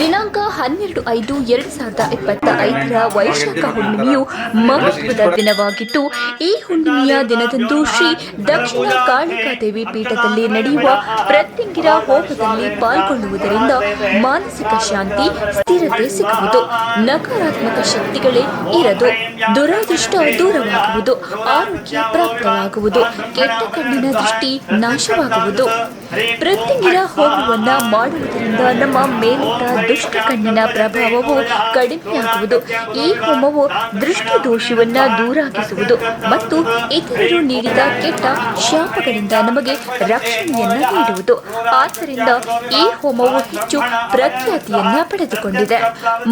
ದಿನಾಂಕ ಹನ್ನೆರಡು ಐದು ಎರಡು ಸಾವಿರದ ಇಪ್ಪತ್ತ ಐದರ ವೈಶಾಖ ಹುಣ್ಣಿಮೆಯು ಮಹತ್ವದ ದಿನವಾಗಿದ್ದು, ಈ ಹುಣ್ಣಿಮೆಯ ದಿನದಂದು ಶ್ರೀ ದಕ್ಷಿಣ ಕಾಳಿಕಾ ದೇವಿ ಪೀಠದಲ್ಲಿ ನಡೆಯುವ ಪ್ರತ್ಯಂಗಿರ ಹೋಮದಲ್ಲಿ ಪಾಲ್ಗೊಳ್ಳುವುದರಿಂದ ಮಾನಸಿಕ ಶಾಂತಿ, ಸ್ಥಿರತೆ ಸಿಗುವುದು ನಕಾರಾತ್ಮಕ ಶಕ್ತಿಗಳೇ ಇರದು. ದುರಾದೃಷ್ಟ ದೂರವಾಗುವುದು. ಆರೋಗ್ಯ ಪ್ರಾಪ್ತವಾಗುವುದು. ಕೆಟ್ಟ ಕಣ್ಣಿನ ದೃಷ್ಟಿ ನಾಶವಾಗುವುದು. ಪ್ರತ್ಯಂಗಿರ ಹೋಮವನ್ನ ಮಾಡುವುದರಿಂದ ನಮ್ಮ ಮೇಲಿದ್ದ ದುಷ್ಟ ಕಣ್ಣಿನ ಪ್ರಭಾವವು ಕಡಿಮೆಯಾಗುವುದು. ಈ ಹೋಮವು ದೃಷ್ಟಿ ದೋಷವನ್ನ ದೂರಾಗಿಸುವುದು ಮತ್ತು ಇತರರು ನೀಡಿದ ಕೆಟ್ಟ ಶಾಪಗಳಿಂದ ನಮಗೆ ರಕ್ಷಣೆಯನ್ನ ನೀಡುವುದು. ಆದ್ದರಿಂದ ಈ ಹೋಮವು ಹೆಚ್ಚು ಪ್ರಖ್ಯಾತಿಯನ್ನ ಪಡೆದುಕೊಂಡಿದೆ.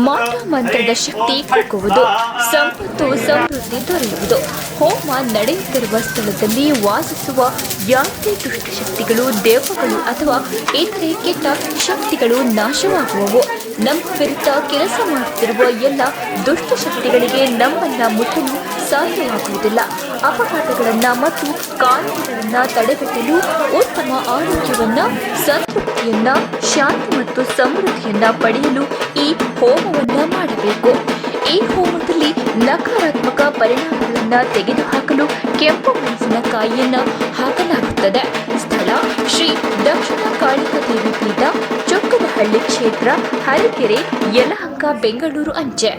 ಮಾಟ ಮಂತ್ರದ ಶಕ್ತಿ ಕುಗ್ಗುವುದು. ಸಂಪತ್ತು ಸಮೃದ್ಧಿ ದೊರೆಯುವುದು. ಹೋಮ ನಡೆಯುತ್ತಿರುವ ಸ್ಥಳದಲ್ಲಿ ವಾಸಿಸುವ ಯಾವುದೇ ದುಷ್ಟಶಕ್ತಿಗಳು ದೇವಗಳು ಅಥವಾ ಇತರೆ ಕೆಟ್ಟ ಶಕ್ತಿಗಳು ನಾಶವಾಗುವವು. ನಮ್ಮ ವಿರುದ್ಧ ಕೆಲಸ ಮಾಡುತ್ತಿರುವ ಎಲ್ಲ ದುಷ್ಟಶಕ್ತಿಗಳಿಗೆ ನಮ್ಮನ್ನ ಮುಟ್ಟಲು ಸಾಧ್ಯವಾಗುವುದಿಲ್ಲ. ಅಪಘಾತಗಳನ್ನ ಮತ್ತು ಕಾಯಿಲೆಗಳನ್ನ ತಡೆಗಟ್ಟಲು ಉತ್ತಮ ಆರೋಗ್ಯವನ್ನ ಸಂತೃಪ್ತಿಯನ್ನ ಶಾಂತಿ ಮತ್ತು ಸಮೃದ್ಧಿಯನ್ನ ಪಡೆಯಲು ಈ ಹೋಮವನ್ನ ಮಾಡಬೇಕು. ಈ ಹೋಮದಲ್ಲಿ ನಕಾರಾತ್ಮಕ ಪರಿಣಾಮಗಳನ್ನು ತೆಗೆದುಹಾಕಲು ಕೆಂಪು ಮೆಣಸಿನಕಾಯಿಯನ್ನು ಹಾಕಲಾಗುತ್ತದೆ. ಸ್ಥಳ ಶ್ರೀ ದಕ್ಷಿಣ ಕಾಳಿಕ ದೇವಿ ಪೀಠ ಚೊಕ್ಕದಹಳ್ಳಿ ಕ್ಷೇತ್ರ, ಹರಿಕೆರೆ, ಯಲಹಂಕ, ಬೆಂಗಳೂರು ಅಂಚೆ.